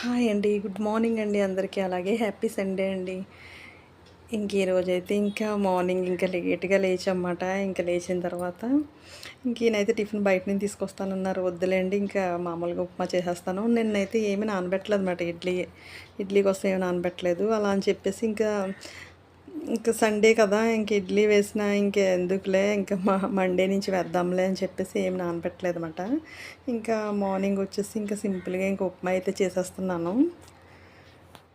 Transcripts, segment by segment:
Hi అండి good morning అండి అందరికీ. అలాగే హ్యాపీ సండే అండి. ఇంక ఈరోజైతే ఇంకా మార్నింగ్ ఇంకా లేట్గా లేచమాట ఇంకా లేచిన తర్వాత ఇంకేనైతే టిఫిన్ బయట నుంచి తీసుకొస్తానన్నారు. వద్దులేండి ఇంకా మామూలుగా ఉప్మా చేసేస్తాను. నిన్నైతే ఏమీ నానబెట్టలేదు అనమాట ఇడ్లీ ఇడ్లీ కోసం ఏమి నానబెట్టలేదు. అలా అని చెప్పేసి ఇంకా ఇంకా సండే కదా ఇంక ఇడ్లీ వేసిన ఇంక ఎందుకులే ఇంకా మా మండే నుంచి వేద్దాంలే అని చెప్పేసి ఏం నానపెట్టలేదు అనమాట ఇంకా మార్నింగ్ వచ్చేసి ఇంకా సింపుల్గా ఇంకా ఉప్మా అయితే చేసేస్తున్నాను.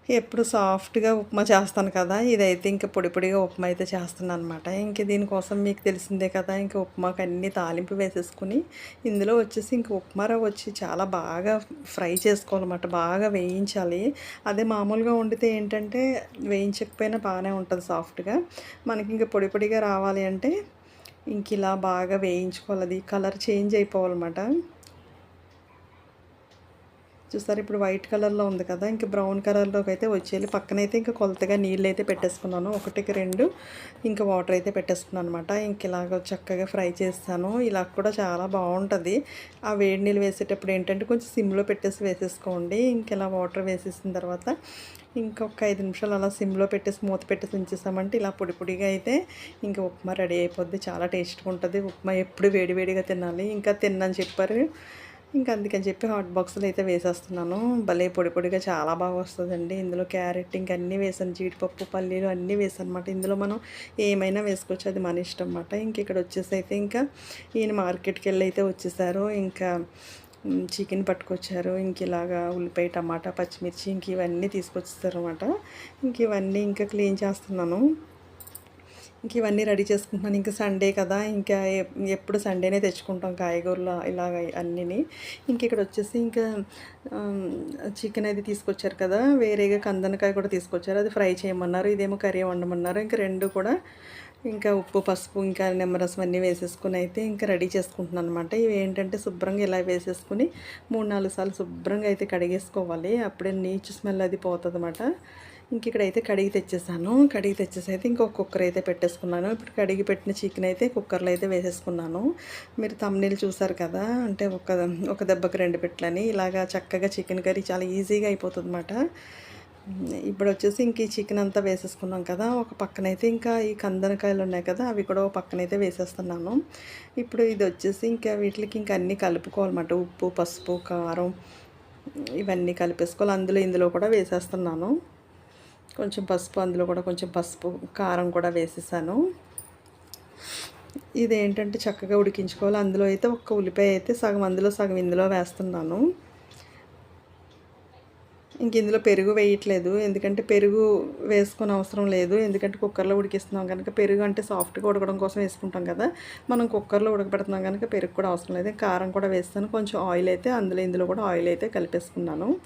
ఎప్పుడు సాఫ్ట్గా ఉప్మా చేస్తాను కదా ఇదైతే ఇంకా పొడి పొడిగా ఉప్మా అయితే చేస్తున్నాను అనమాట ఇంక దీనికోసం మీకు తెలిసిందే కదా ఇంకా ఉప్మాకి అన్ని తాలింపు వేసేసుకుని ఇందులో వచ్చేసి ఇంక ఉప్మా రవ్వ వచ్చి చాలా బాగా ఫ్రై చేసుకోవాలన్నమాట బాగా వేయించాలి. అదే మామూలుగా వండితే ఏంటంటే వేయించకపోయినా బాగానే ఉంటుంది సాఫ్ట్గా. మనకి ఇంకా పొడి పొడిగా రావాలి అంటే ఇంక ఇలా బాగా వేయించుకోవాలి అది కలర్ చేంజ్ అయిపోవాలన్నమాట. చూస్తారు ఇప్పుడు వైట్ కలర్లో ఉంది కదా ఇంకా బ్రౌన్ కలర్లోకి అయితే వచ్చేయాలి. పక్కనైతే ఇంకా కొలతగా నీళ్ళు అయితే పెట్టేసుకున్నాను ఒకటికి రెండు. ఇంకా వాటర్ అయితే పెట్టేసుకున్నాను అనమాట ఇంక ఇలాగ చక్కగా ఫ్రై చేస్తాను. ఇలా కూడా చాలా బాగుంటుంది. ఆ వేడి నీళ్ళు వేసేటప్పుడు ఏంటంటే కొంచెం సిమ్లో పెట్టేసి వేసేసుకోండి. ఇంక ఇలా వాటర్ వేసేసిన తర్వాత ఇంకొక ఐదు నిమిషాలు అలా సిమ్లో పెట్టేసి మూత పెట్టేసి ఉంచేసామంటే ఇలా పొడి పొడిగా అయితే ఇంకా ఉప్మా రెడీ అయిపోద్ది. చాలా టేస్ట్గా ఉంటుంది. ఉప్మా ఎప్పుడు వేడివేడిగా తినాలి. ఇంకా తిన్నాను చెప్పారు. ఇంకా అందుకని చెప్పి హాట్ బాక్స్లో అయితే వేసేస్తున్నాను. భలే పొడి పొడిగా చాలా బాగా వస్తుందండి. ఇందులో క్యారెట్ ఇంకా అన్నీ వేసాను. జీడిపప్పు పల్లీలు అన్నీ వేసాను అనమాట ఇందులో మనం ఏమైనా వేసుకోవచ్చు. అది మన ఇష్టం అనమాట ఇంక ఇక్కడ వచ్చేసి అయితే ఇంకా ఈయన మార్కెట్కి వెళ్ళి అయితే వచ్చేసారు. ఇంకా చికెన్ పట్టుకొచ్చారు. ఇంక ఇలాగా ఉల్లిపాయ టమాటా పచ్చిమిర్చి ఇంక ఇవన్నీ తీసుకొచ్చేసారు అనమాట ఇంక ఇవన్నీ ఇంకా క్లీన్ చేస్తున్నాను. ఇంక ఇవన్నీ రెడీ చేసుకుంటున్నాను. ఇంకా సండే కదా ఇంకా ఎప్పుడు సండేనే తెచ్చుకుంటాం కాయగూరలు ఇలాగ అన్నీని. ఇంక ఇక్కడ వచ్చేసి ఇంకా చికెన్ అది తీసుకొచ్చారు కదా వేరేగా కందనకాయ కూడా తీసుకొచ్చారు. అది ఫ్రై చేయమన్నారు ఇదేమో కర్రీ వండమన్నారు. ఇంకా రెండు కూడా ఇంకా ఉప్పు పసుపు ఇంకా నిమ్మరసం అన్నీ వేసేసుకుని అయితే ఇంకా రెడీ చేసుకుంటున్నాను అనమాట ఇవి ఏంటంటే శుభ్రంగా ఇలా వేసేసుకుని మూడు నాలుగు సార్లు శుభ్రంగా అయితే కడిగేసుకోవాలి. అప్పుడే నీచు స్మెల్ అది పోతుంది అనమాట ఇంక ఇక్కడైతే కడిగి తెచ్చేసాను. కడిగి తెచ్చేసి అయితే ఇంకొక కుక్కర్ అయితే పెట్టేసుకున్నాను. ఇప్పుడు కడిగి పెట్టిన చికెన్ అయితే కుక్కర్లో అయితే వేసేసుకున్నాను. మీరు తమ్నీళ్ళు చూసారు కదా అంటే ఒక ఒక దెబ్బకి రెండు పెట్టలని. ఇలాగా చక్కగా చికెన్ కర్రీ చాలా ఈజీగా అయిపోతుంది అనమాట ఇప్పుడు వచ్చేసి ఇంక ఈ చికెన్ అంతా వేసేసుకున్నాం కదా. ఒక పక్కనైతే ఇంకా ఈ కందనకాయలు ఉన్నాయి కదా అవి కూడా ఒక పక్కనైతే వేసేస్తున్నాను. ఇప్పుడు ఇది వచ్చేసి ఇంకా వీటికి ఇంకా అన్నీ కలుపుకోవాలన్నమాట. ఉప్పు పసుపు కారం ఇవన్నీ కలిపేసుకోవాలి. అందులో ఇందులో కూడా వేసేస్తున్నాను. కొంచెం పసుపు అందులో కూడా కొంచెం పసుపు కారం కూడా వేసేసాను. ఇదేంటంటే చక్కగా ఉడికించుకోవాలి. అందులో అయితే ఒక్క ఉల్లిపాయ అయితే సగం అందులో సగం ఇందులో వేస్తున్నాను. ఇంక ఇందులో పెరుగు వేయట్లేదు. ఎందుకంటే పెరుగు వేసుకొని అవసరం లేదు. ఎందుకంటే కుక్కర్లో ఉడికిస్తున్నాం కనుక పెరుగు అంటే సాఫ్ట్గా ఉడకడం కోసం వేసుకుంటాం కదా. మనం కుక్కర్లో ఉడకబెడుతున్నాం కనుక పెరుగు కూడా అవసరం లేదు. కారం కూడా వేస్తాను. కొంచెం ఆయిల్ అయితే అందులో ఇందులో కూడా ఆయిల్ అయితే కలిపేసుకున్నాను.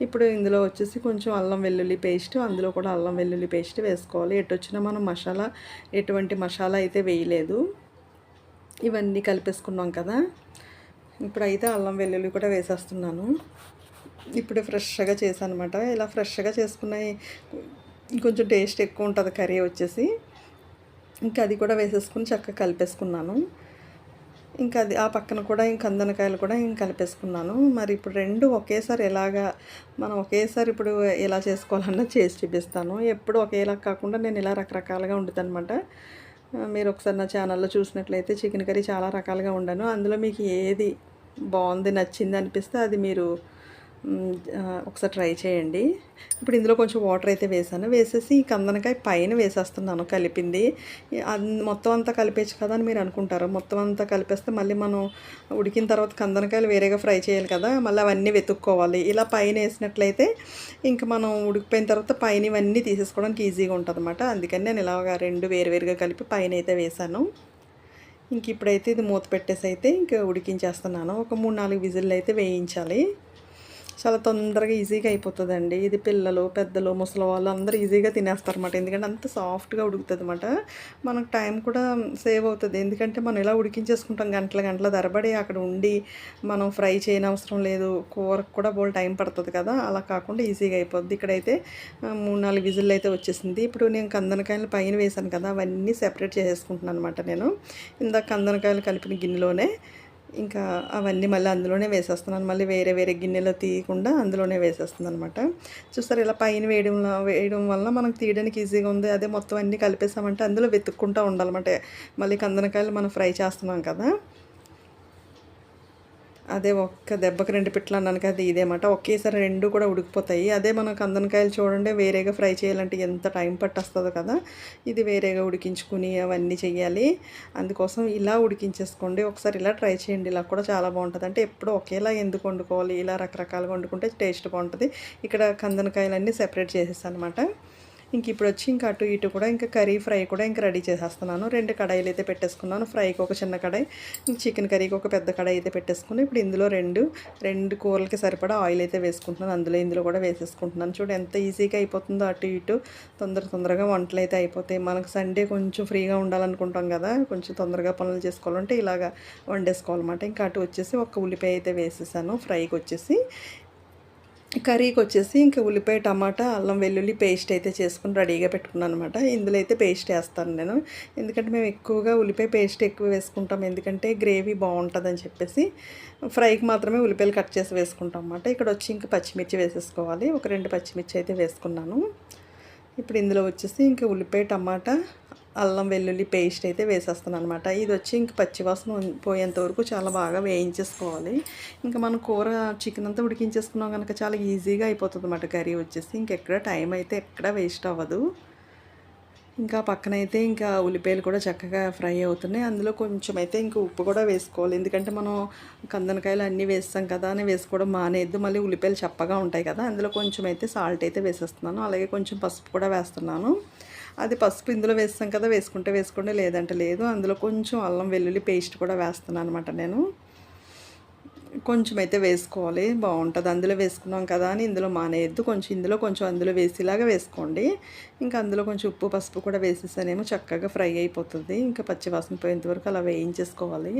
ఇప్పుడు ఇందులో వచ్చేసి కొంచెం అల్లం వెల్లుల్లి పేస్ట్ అందులో కూడా అల్లం వెల్లుల్లి పేస్ట్ వేసుకోవాలి. ఎటు వచ్చినా మనం మసాలా ఎటువంటి మసాలా అయితే వేయలేదు. ఇవన్నీ కలిపేసుకున్నాం కదా. ఇప్పుడైతే అల్లం వెల్లుల్లి కూడా వేసేస్తున్నాను. ఇప్పుడు ఫ్రెష్గా చేశాను అనమాట ఇలా ఫ్రెష్గా చేసుకున్నాయి కొంచెం టేస్ట్ ఎక్కువ ఉంటుంది కర్రీ వచ్చేసి. ఇంకా అది కూడా వేసేసుకుని చక్కగా కలిపేసుకున్నాను. ఇంకా అది ఆ పక్కన కూడా ఇంక కందనకాయలు కూడా ఇంక కలిపేసుకున్నాను. మరి ఇప్పుడు రెండు ఒకేసారి ఎలాగా మనం ఒకేసారి ఇప్పుడు ఎలా చేసుకోవాలన్నా చేసి చూపిస్తాను. ఎప్పుడు ఒకేలా కాకుండా నేను ఇలా రకరకాలుగా వండుతాను అనమాట మీరు ఒకసారి నా ఛానల్లో చూసినట్లయితే చికెన్ కర్రీ చాలా రకాలుగా ఉండాను అందులో మీకు ఏది బాగుంది నచ్చింది అనిపిస్తే అది మీరు ఒకసారి ట్రై చేయండి. ఇప్పుడు ఇందులో కొంచెం వాటర్ అయితే వేసాను వేసేసి ఈ కందనకాయ పైన వేసేస్తున్నాను కలిపింది. మొత్తం అంతా కలిపేచ్చు కదా అని మీరు అనుకుంటారు. మొత్తం అంతా కలిపేస్తే మళ్ళీ మనం ఉడికిన తర్వాత కందనకాయలు వేరేగా ఫ్రై చేయాలి కదా మళ్ళీ అవన్నీ వెతుక్కోవాలి. ఇలా పైన వేసినట్లయితే ఇంకా మనం ఉడికిపోయిన తర్వాత పైన ఇవన్నీ తీసేసుకోవడానికి ఈజీగా ఉంటుంది అనమాట అందుకని నేను ఇలాగ రెండు వేరువేరుగా కలిపి పైన అయితే వేసాను ఇంక ఇప్పుడైతే ఇది మూత పెట్టేసి అయితే ఇంకా ఉడికించేస్తున్నాను. ఒక మూడు నాలుగు విజిల్లు అయితే వేయించాలి. చాలా తొందరగా ఈజీగా అయిపోతుందండి. ఇది పిల్లలు పెద్దలు ముసలి వాళ్ళు అందరూ ఈజీగా తినేస్తారన్నమాట. ఎందుకంటే అంత సాఫ్ట్గా ఉడుకుతుంది అనమాట మనకు టైం కూడా సేవ్ అవుతుంది. ఎందుకంటే మనం ఇలా ఉడికించేసుకుంటాం గంటల గంటల ధరబడి అక్కడ ఉండి మనం ఫ్రై చేయనవసరం లేదు. కూరకు కూడా బోల్ టైం పడుతుంది కదా. అలా కాకుండా ఈజీగా అయిపోద్ది. ఇక్కడైతే మూడు నాలుగు విజిల్లు అయితే వచ్చేసింది. ఇప్పుడు నేను కందనకాయలు పైన వేసాను కదా. అవన్నీ సెపరేట్ చేసేసుకుంటున్నాను అనమాట నేను. ఇందాక కందనకాయలు కలిపిన గిన్నెలోనే ఇంకా అవన్నీ మళ్ళీ అందులోనే వేసేస్తున్నాను. మళ్ళీ వేరే వేరే గిన్నెలో తీయకుండా అందులోనే వేసేస్తుంది అనమాట చూస్తారు ఇలా పైన వేయడం వేయడం వల్ల మనకు తీయడానికి ఈజీగా ఉంది. అదే మొత్తం అన్నీ కలిపేసామంటే అందులో వెతుక్కుంటూ ఉండాలన్నమాట. మళ్ళీ కందనకాయలు మనం ఫ్రై చేస్తున్నాం కదా. అదే ఒక్క దెబ్బకి రెండు పిట్లు అన్నాను కదా ఇదేమాట ఒకేసారి రెండు కూడా ఉడికిపోతాయి. అదే మనం కందనకాయలు చూడండి వేరేగా ఫ్రై చేయాలంటే ఎంత టైం పట్టేస్తుందో కదా. ఇది వేరేగా ఉడికించుకుని అవన్నీ చేయాలి అందుకోసం ఇలా ఉడికించేసుకోండి. ఒకసారి ఇలా ట్రై చేయండి. ఇలా కూడా చాలా బాగుంటుంది. అంటే ఎప్పుడు ఒకేలా ఎందుకు వండుకోవాలి? ఇలా రకరకాలుగా వండుకుంటే టేస్ట్ బాగుంటుంది. ఇక్కడ కందనకాయలన్నీ సెపరేట్ చేసేసాను అనమాట ఇంక ఇప్పుడు వచ్చి ఇంకా అటు ఇటు కూడా ఇంకా కర్రీ ఫ్రై కూడా ఇంకా రెడీ చేసేస్తున్నాను. రెండు కడాయిలు అయితే పెట్టేసుకున్నాను. ఫ్రైకి ఒక చిన్న కడాయి చికెన్ కర్రీకి ఒక పెద్ద కడాయి అయితే పెట్టేసుకుని ఇప్పుడు ఇందులో రెండు రెండు కూరలకి సరిపడా ఆయిల్ అయితే వేసుకుంటున్నాను. అందులో ఇందులో కూడా వేసేసుకుంటున్నాను. చూడు ఎంత ఈజీగా అయిపోతుందో అటు ఇటు. తొందర తొందరగా వంటలు అయితే అయిపోతాయి. మనకు సండే కొంచెం ఫ్రీగా ఉండాలనుకుంటాం కదా కొంచెం తొందరగా పనులు చేసుకోవాలంటే ఇలాగా వండేసుకోవాలన్నమాట. ఇంకా అటు వచ్చేసి ఒక ఉల్లిపాయ అయితే వేసేసాను. ఫ్రైకి వచ్చేసి కర్రీకి వచ్చేసి ఇంకా ఉల్లిపాయ టమాటా అల్లం వెల్లుల్లి పేస్ట్ అయితే చేసుకుని రెడీగా పెట్టుకున్నాను అనమాట ఇందులో అయితే పేస్ట్ వేస్తాను నేను. ఎందుకంటే మేము ఎక్కువగా ఉల్లిపాయ పేస్ట్ ఎక్కువ వేసుకుంటాం. ఎందుకంటే గ్రేవీ బాగుంటుందని చెప్పేసి ఫ్రైకి మాత్రమే ఉల్లిపాయలు కట్ చేసి వేసుకుంటాం అనమాట ఇక్కడ వచ్చి ఇంకా పచ్చిమిర్చి వేసేసుకోవాలి. ఒక రెండు పచ్చిమిర్చి అయితే వేసుకున్నాను. ఇప్పుడు ఇందులో వచ్చేసి ఇంకా ఉల్లిపాయ టమాటా అల్లం వెల్లుల్లి పేస్ట్ అయితే వేసేస్తాను అనమాట ఇది వచ్చి ఇంక పచ్చివాసన పోయేంత వరకు చాలా బాగా వేయించేసుకోవాలి. ఇంకా మనం కూర చికెన్ అంతా ఉడికించేసుకున్నాం కనుక చాలా ఈజీగా అయిపోతుంది అన్నమాట కర్రీ వచ్చేసి. ఇంకెక్కడ టైం అయితే ఎక్కడ వేస్ట్ అవ్వదు. ఇంకా పక్కన అయితే ఇంకా ఉల్లిపాయలు కూడా చక్కగా ఫ్రై అవుతున్నాయి. అందులో కొంచెం అయితే ఇంకా ఉప్పు కూడా వేసుకోవాలి. ఎందుకంటే మనం కందనకాయలు అన్నీ వేస్తాం కదా అని వేసుకోవడం మానేద్దు మళ్ళీ ఉల్లిపాయలు చప్పగా ఉంటాయి కదా అందులో కొంచెం అయితే సాల్ట్ అయితే వేసేస్తున్నాను. అలాగే కొంచెం పసుపు కూడా వేస్తున్నాను. అది పసుపు ఇందులో వేస్తాం కదా వేసుకుంటే వేసుకోండి లేదంటే లేదు. అందులో కొంచెం అల్లం వెల్లుల్లి పేస్ట్ కూడా వేస్తున్నాను అనమాట నేను. కొంచెం అయితే వేసుకోవాలి బాగుంటుంది. అందులో వేసుకున్నాం కదా అని ఇందులో మానేయద్దు. కొంచెం ఇందులో కొంచెం అందులో వేసేలాగా వేసుకోండి. ఇంకా అందులో కొంచెం ఉప్పు పసుపు కూడా వేసేసానేమో చక్కగా ఫ్రై అయిపోతుంది. ఇంకా పచ్చివాసన పోయేంతవరకు అలా వేయించేసుకోవాలి.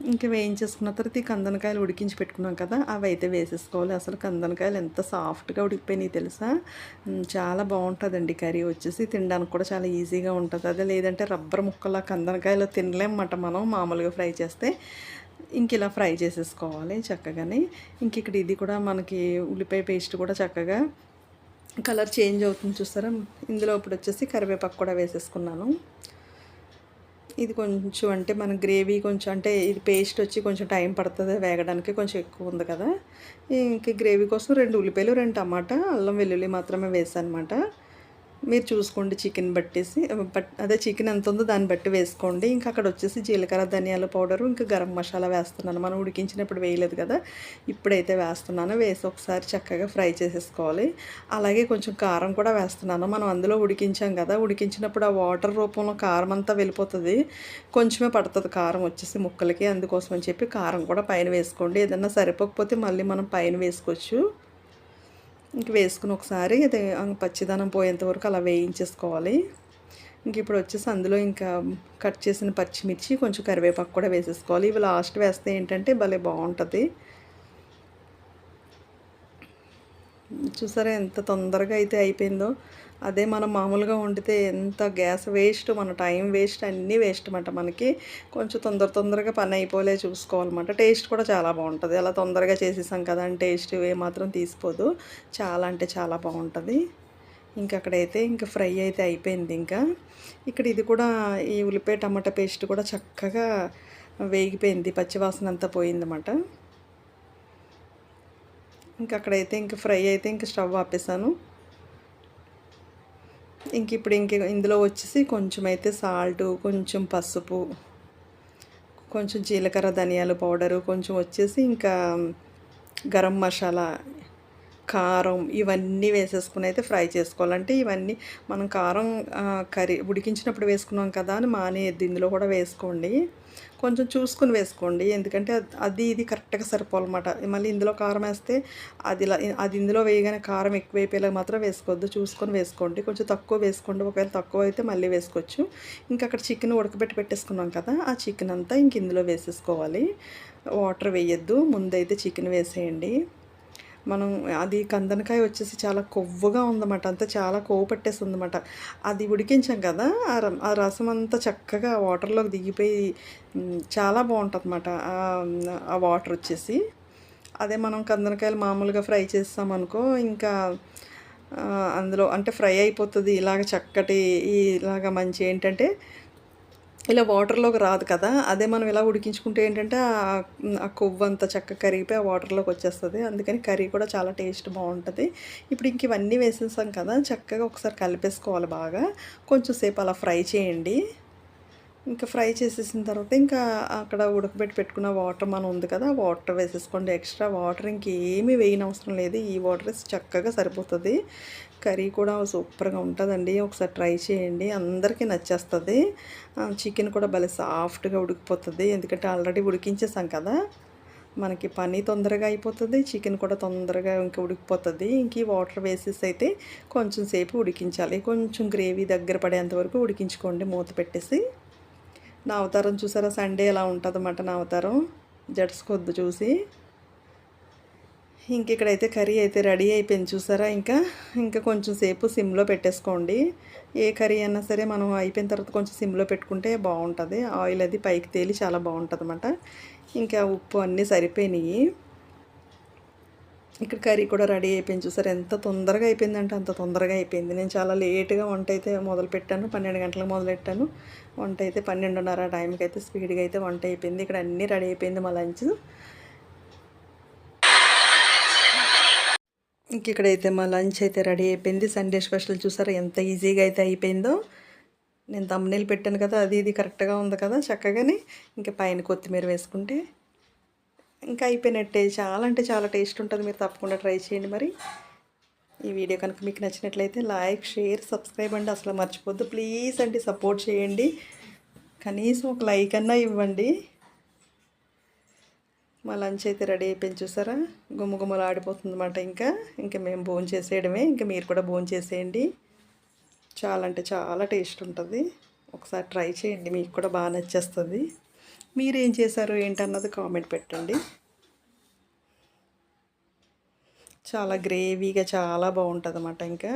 ఇంకా వేయించేసుకున్న తర్వాత ఈ కందనకాయలు ఉడికించి పెట్టుకున్నాం కదా అవి అయితే వేసేసుకోవాలి. అసలు కందనకాయలు ఎంత సాఫ్ట్గా ఉడికిపోయినాయి తెలుసా? చాలా బాగుంటుందండి కర్రీ వచ్చేసి. తినడానికి కూడా చాలా ఈజీగా ఉంటుంది. అదే లేదంటే రబ్బర్ ముక్కల కందనకాయలు తినలేమన్నమాట మనం మామూలుగా ఫ్రై చేస్తే. ఇంక ఇలా ఫ్రై చేసేసుకోవాలి చక్కగానే. ఇంక ఇక్కడ ఇది కూడా మనకి ఉల్లిపాయ పేస్ట్ కూడా చక్కగా కలర్ చేంజ్ అవుతుంది చూస్తారా? ఇందులో ఇప్పుడు వచ్చేసి కరివేపాకు కూడా వేసేసుకున్నాను. ఇది కొంచెం అంటే మన గ్రేవీ కొంచెం అంటే ఇది పేస్ట్ వచ్చి కొంచెం టైం పడుతుంది వేగడానికి కొంచెం ఎక్కువ ఉంది కదా. ఇంక గ్రేవీ కోసం రెండు ఉల్లిపాయలు రెండు టమాటా అల్లం వెల్లుల్లి మాత్రమే వేసాను అనమాట మీరు చూసుకోండి చికెన్ బట్టేసి బట్ అదే చికెన్ ఎంత ఉందో దాన్ని బట్టి వేసుకోండి. ఇంకా అక్కడ వచ్చేసి జీలకర్ర ధనియాల పౌడరు ఇంకా గరం మసాలా వేస్తున్నాను. మనం ఉడికించినప్పుడు వేయలేదు కదా ఇప్పుడైతే వేస్తున్నాను. వేసి ఒకసారి చక్కగా ఫ్రై చేసేసుకోవాలి. అలాగే కొంచెం కారం కూడా వేస్తున్నాను. మనం అందులో ఉడికించాం కదా ఉడికించినప్పుడు ఆ వాటర్ రూపంలో కారం అంతా వెళ్ళిపోతుంది. కొంచెమే పడుతుంది కారం వచ్చేసి ముక్కలకి అందుకోసం అని చెప్పి కారం కూడా పైన వేసుకోండి. ఏదన్నా సరిపోకపోతే మళ్ళీ మనం పైన వేసుకోవచ్చు. ఇంక వేసుకుని ఒకసారి అది పచ్చిదనం పోయేంత వరకు అలా వేయించేసుకోవాలి. ఇంక ఇప్పుడు వచ్చేసి అందులో ఇంకా కట్ చేసిన పచ్చిమిర్చి కొంచెం కరివేపాకు కూడా వేసేసుకోవాలి. ఇవి లాస్ట్ వేస్తే ఏంటంటే భలే బాగుంటుంది. చూసారా ఎంత తొందరగా అయితే అయిపోయిందో. అదే మనం మామూలుగా వండితే ఎంత గ్యాస్ వేస్ట్ మన టైం వేస్ట్ అన్నీ వేస్ట్ అనమాట మనకి. కొంచెం తొందర తొందరగా పని అయిపోలే చూసుకోవాలన్నమాట. టేస్ట్ కూడా చాలా బాగుంటుంది. అలా తొందరగా చేసేసాం కదా అని టేస్ట్ ఏమాత్రం తీసిపోదు చాలా అంటే చాలా బాగుంటుంది. ఇంకా అక్కడైతే ఇంకా ఫ్రై అయితే అయిపోయింది ఇంకా. ఇక్కడ ఇది కూడా ఈ ఉల్లిపాయ టమాటా పేస్ట్ కూడా చక్కగా వేగిపోయింది. పచ్చివాసన అంతా పోయిందన్నమాట. ఇంకా అక్కడైతే ఇంక ఫ్రై అయితే ఇంక స్టవ్ ఆపేసాను. ఇంక ఇప్పుడు ఇంక ఇందులో వచ్చేసి కొంచెం అయితే సాల్ట్ కొంచెం పసుపు కొంచెం జీలకర్ర ధనియాల పౌడరు కొంచెం వచ్చేసి ఇంకా గరం మసాలా కారం ఇవన్నీ వేసేసుకుని అయితే ఫ్రై చేసుకోవాలంటే ఇవన్నీ మనం కారం కర్రీ ఉడికించినప్పుడు వేసుకున్నాం కదా అని మానేది ఇందులో కూడా వేసుకోండి. కొంచెం చూసుకుని వేసుకోండి. ఎందుకంటే అది ఇది కరెక్ట్గా సరిపోవాలన్నమాట మళ్ళీ ఇందులో కారం వేస్తే అది అది ఇందులో వేయగానే కారం ఎక్కువ అయిపోయేలా మాత్రం వేసుకోవద్దు. చూసుకొని వేసుకోండి. కొంచెం తక్కువ వేసుకోండి. ఒకవేళ తక్కువ అయితే మళ్ళీ వేసుకోవచ్చు. ఇంకా అక్కడ చికెన్ ఉడకబెట్టి పెట్టేసుకున్నాం కదా ఆ చికెన్ అంతా ఇంక ఇందులో వేసేసుకోవాలి. వాటర్ వేయద్దు. ముందైతే చికెన్ వేసేయండి. మనం అది కందనకాయ వచ్చేసి చాలా కొవ్వుగా ఉందన్నమాట. అంతా చాలా కొవ్వు పట్టేస్తుందన్నమాట. అది ఉడికించాం కదా ఆ ర- ఆ రసం అంతా చక్కగా వాటర్లోకి దిగిపోయి చాలా బాగుంటుంది అనమాట ఆ వాటర్ వచ్చేసి. అదే మనం కందనకాయలు మామూలుగా ఫ్రై చేస్తామనుకో ఇంకా అందులో అంటే ఫ్రై అయిపోతుంది. ఇలాగ చక్కటి ఇలాగ మంచి ఏంటంటే ఇలా వాటర్లోకి రాదు కదా అదే మనం ఇలా ఉడికించుకుంటే ఏంటంటే ఆ- కొవ్వు అంతా చక్కగా కరిగిపోయి ఆ వాటర్లోకి వచ్చేస్తుంది. అందుకని కర్రీ కూడా చాలా టేస్ట్ బాగుంటుంది. ఇప్పుడు ఇంక ఇవన్నీ వేసేసాం కదా చక్కగా ఒకసారి కలిపేసుకోవాలి బాగా. కొంచెం సేపు అలా ఫ్రై చేయండి. ఇంకా ఫ్రై చేసేసిన తర్వాత ఇంకా అక్కడ ఉడకబెట్టి పెట్టుకున్న వాటర్ మనం ఉంది కదా వాటర్ వేసేసుకోండి. ఎక్స్ట్రా వాటర్ ఇంకేమీ వేయని అవసరం లేదు. ఈ వాటర్ చక్కగా సరిపోతుంది. కర్రీ కూడా సూపర్గా ఉంటుందండి. ఒకసారి ట్రై చేయండి. అందరికీ నచ్చేస్తుంది. చికెన్ కూడా భలే సాఫ్ట్గా ఉడికిపోతుంది. ఎందుకంటే ఆల్రెడీ ఉడికించేసాం కదా. మనకి పని తొందరగా అయిపోతుంది. చికెన్ కూడా తొందరగా ఇంకా ఉడికిపోతుంది. ఇంక ఈ వాటర్ వేసేసి అయితే కొంచెం సేపు ఉడికించాలి. కొంచెం గ్రేవీ దగ్గర పడేంత వరకు ఉడికించుకోండి. మూత పెట్టేసి నా అవతారం చూసారా? సండే ఎలా ఉంటుంది అన్నమాట నా అవతారం. జడ్స్కొద్దు చూసి. ఇంక ఇక్కడైతే కర్రీ అయితే రెడీ అయిపోయింది చూసారా ఇంకా? ఇంకా కొంచెం సేపు సిమ్లో పెట్టేసుకోండి. ఏ కర్రీ అయినా సరే మనం అయిపోయిన తర్వాత కొంచెం సిమ్లో పెట్టుకుంటే బాగుంటుంది. ఆయిల్ అది పైకి తేలి చాలా బాగుంటుంది అన్నమాట ఇంకా ఉప్పు అన్నీ సరిపోయినాయి. ఇక్కడ కర్రీ కూడా రెడీ అయిపోయింది చూసారు? ఎంత తొందరగా అయిపోయిందంటే అంత తొందరగా అయిపోయింది. నేను చాలా లేట్గా వంట అయితే మొదలు పెట్టాను పన్నెండు గంటలకు మొదలెట్టాను. వంట అయితే పన్నెండున్నర టైంకి అయితే స్పీడ్గా అయితే వంట అయిపోయింది. ఇక్కడ అన్నీ రెడీ అయిపోయింది మా లంచ్. ఇంక ఇక్కడైతే మా లంచ్ అయితే రెడీ అయిపోయింది. సండే స్పెషల్ చూసారా? ఎంత ఈజీగా అయితే అయిపోయిందో. నేను తమ్ముళ్ళు పెట్టాను కదా అది ఇది కరెక్ట్గా ఉంది కదా చక్కగానే. ఇంకా పైన కొత్తిమీర వేసుకుంటే ఇంకా అయిపోయినట్టే. చాలా అంటే చాలా టేస్ట్ ఉంటుంది. మీరు తప్పకుండా ట్రై చేయండి మరి. ఈ వీడియో కనుక మీకు నచ్చినట్లయితే లైక్ షేర్ సబ్స్క్రైబ్ అండి. అసలు మర్చిపోద్దు ప్లీజ్ అండి సపోర్ట్ చేయండి. కనీసం ఒక లైక్ అన్నా ఇవ్వండి. మా లంచ్ అయితే రెడీ అయిపోయింది చూసారా? గుమ్మగుమ్మలు ఆడిపోతుంది అనమాట ఇంకా. ఇంకా మేము భోజనం చేసేయడమే. ఇంకా మీరు కూడా భోజనం చేసేయండి. చాలా అంటే చాలా టేస్ట్ ఉంటుంది. ఒకసారి ట్రై చేయండి. మీకు కూడా బాగా నచ్చేస్తుంది. మీరు ఏం చేశారు ఏంటన్నది కామెంట్ పెట్టండి. చాలా గ్రేవీగా చాలా బాగుంటుంది అన్నమాట ఇంకా.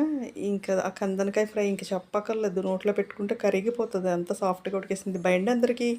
ఇంకా ఆ కందనకాయ ఫ్రై ఇంకా చెప్పక్కర్లేదు. నోట్లో పెట్టుకుంటే కరిగిపోతుంది. అంత సాఫ్ట్గా ఉడికేసింది. బయండి అందరికీ.